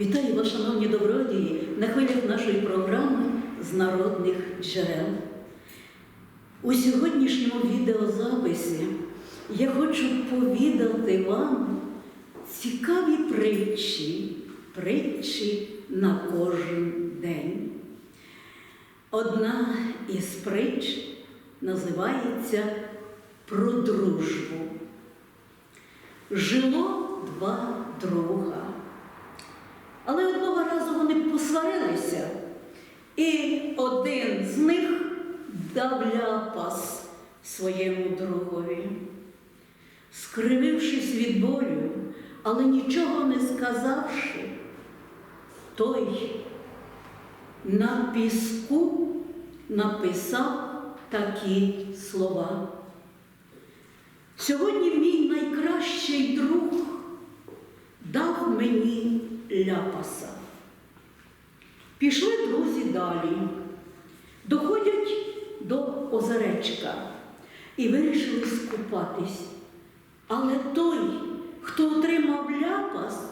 Вітаю вас, шановні добродії, на хвилях нашої програми з народних джерел. У сьогоднішньому відеозаписі я хочу повідати вам цікаві притчі, притчі на кожен день. Одна із притч називається Про дружбу. Жило два друга. Посварилися, і один з них дав ляпас своєму другові. Скривившись від болю, але нічого не сказавши, той на піску написав такі слова. Сьогодні мій найкращий друг дав мені ляпаса. Пішли друзі далі, доходять до озеречка і вирішили скупатись. Але той, хто отримав ляпас,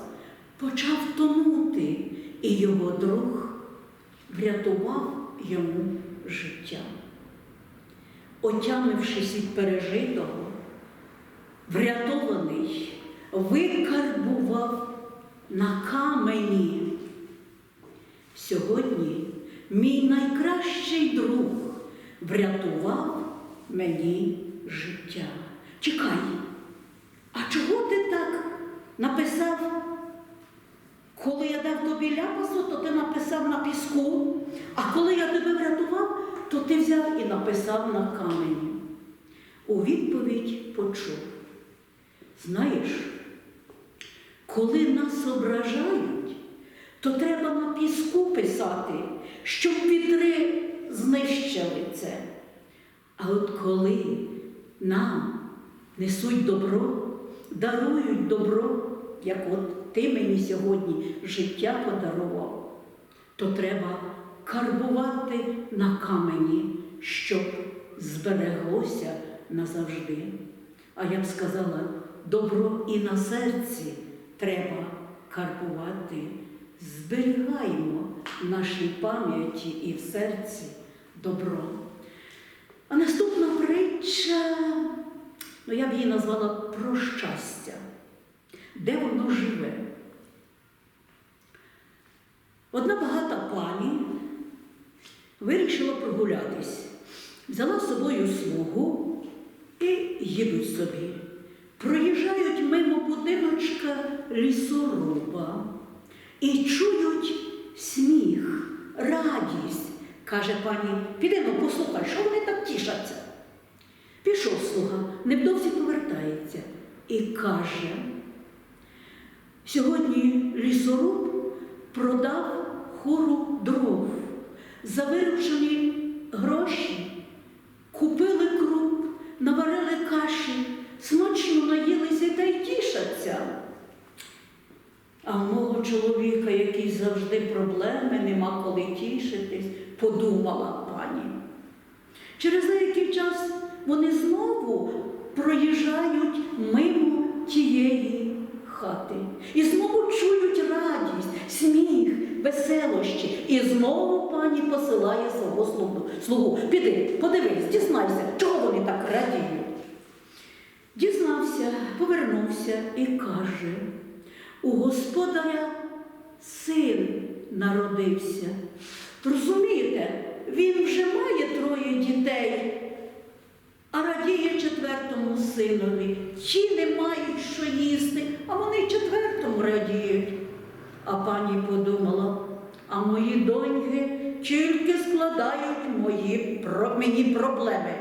почав тонути, і його друг врятував йому життя. Отямившись від пережитого, врятований, викарбував на камені. Сьогодні мій найкращий друг врятував мені життя. Чекай, а чого ти так написав? Коли я дав тобі ляпасу, то ти написав на піску, а коли я тебе врятував, то ти взяв і написав на камені. У відповідь почув. Знаєш, коли нас ображають, то треба на піску писати, щоб вітри знищили це. А от коли нам несуть добро, дарують добро, як от ти мені сьогодні життя подарував, то треба карбувати на камені, щоб збереглося назавжди. А я б сказала, добро і на серці треба карбувати. Зберігаємо в нашій пам'яті і в серці добро. А наступна притча, ну я б її назвала про щастя, де воно живе. Одна багата пані вирішила прогулятись, взяла з собою слугу і їдуть собі. Проїжджають мимо будиночка лісоруба і чують сміх, радість. Каже пані, піди ну послухай, що вони так тішаться. Пішов слуга, невдовзі повертається і каже, сьогодні лісоруб продав хору дров за виручені гроші, купили круп, наварили каші, смачно наїлися та й тішаться. А в мого чоловіка, який завжди проблеми, нема коли тішитись, подумала пані. Через деякий час вони знову проїжджають мимо тієї хати. І знову чують радість, сміх, веселощі. І знову пані посилає свого слугу. Піди, подивись, дізнайся, чого вони так радіють. Дізнався, повернувся і каже, у господаря син народився. Розумієте, він вже має троє дітей, а радіє четвертому синові. Ті не мають що їсти, а вони четвертому радіють. А пані подумала, а мої доньки тільки складають мої, мені проблеми.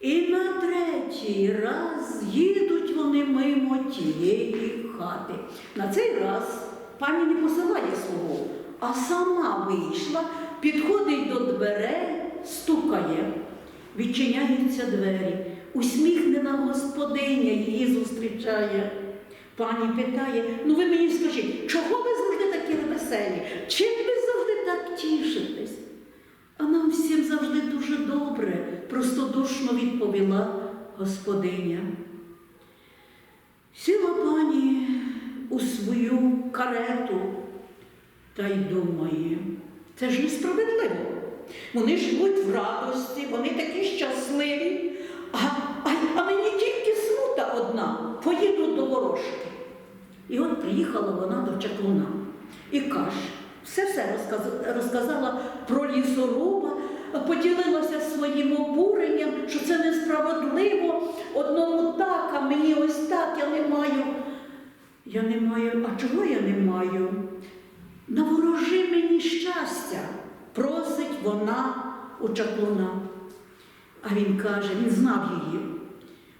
І на третій раз їдуть вони мимо тієї хати. На цей раз пані не посилає свого, а сама вийшла, підходить до дверей, стукає. Відчиняються двері. Усміхнена господиня її зустрічає. Пані питає: ну ви мені скажіть, чого ви завжди такі веселі? Чим ви завжди так тішитесь? А нам всім завжди дуже добре, простодушно відповіла господиня. Сіла пані у карету, Та й думає, це ж несправедливо. Вони живуть в радості, вони такі щасливі, а, а, а мені тільки смута одна, поїду до ворожки. І от приїхала вона до чаклуна і каже, все-все розказала про лісоруба, поділилася своїм обуренням, що це несправедливо, одному так, а мені ось так, я не маю. Я не маю, а чого я не маю? Наворожи мені щастя, просить вона у чаклуна. А він каже, він знав її.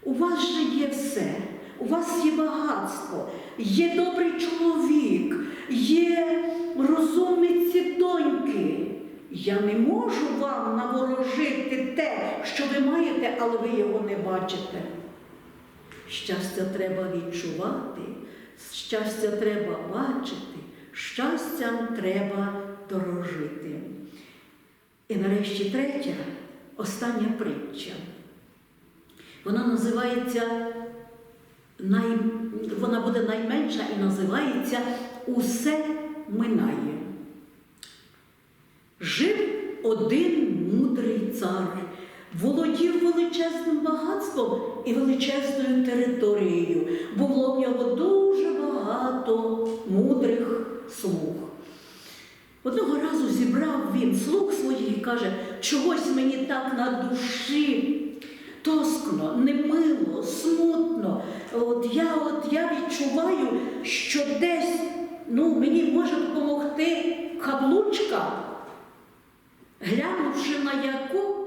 У вас же є все, у вас є багатство, є добрий чоловік, є розумниці доньки. Я не можу вам наворожити те, що ви маєте, але ви його не бачите. Щастя треба відчувати, щастя треба бачити, щастям треба дорожити. І нарешті третя, остання притча. Вона називається най... вона буде найменша і називається Усе минає. Жив один мудрий цар, володів величезним багатством і величезною територією. Було в нього дуже багато мудрих слуг. Одного разу зібрав він слуг своїх і каже, чогось мені так на душі. Тоскно, немило, смутно. От я, от я відчуваю, що десь ну, мені може допомогти каблучка, глянувши на яку,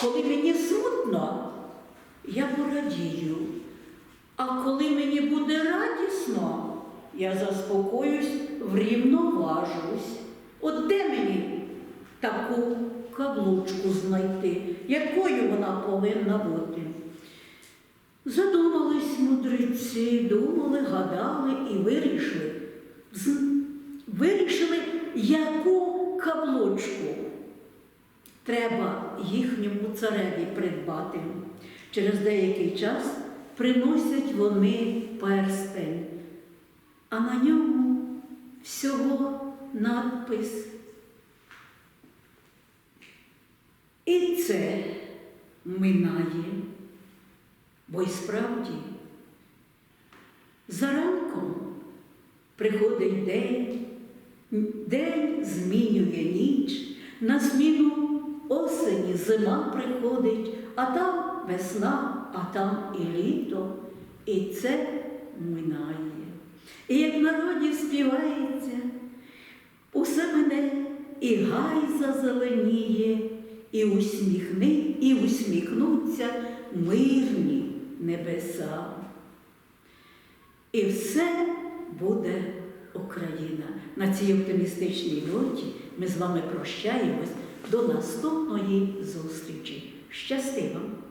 коли мені смутно, я порадію. А коли мені буде радісно, я заспокоюсь, врівноважусь. От де мені таку каблучку знайти, якою вона повинна бути? Задумались мудреці, думали, гадали і вирішили. Вирішили, яку каблучку треба їхньому цареві придбати. Через деякий час приносять вони перстень, а на ньому всього надпис. І це минає, бо й справді заранком приходить день, день змінює ніч, на зміну осені зима приходить, а там весна, а там і літо, і це минає. І як народі співається, усе мене і гай зазеленіє, і усміхни, і усміхнуться мирні небеса. І все буде Україна. На цій оптимістичній ноті ми з вами прощаємось до наступної зустрічі. Щасти вам!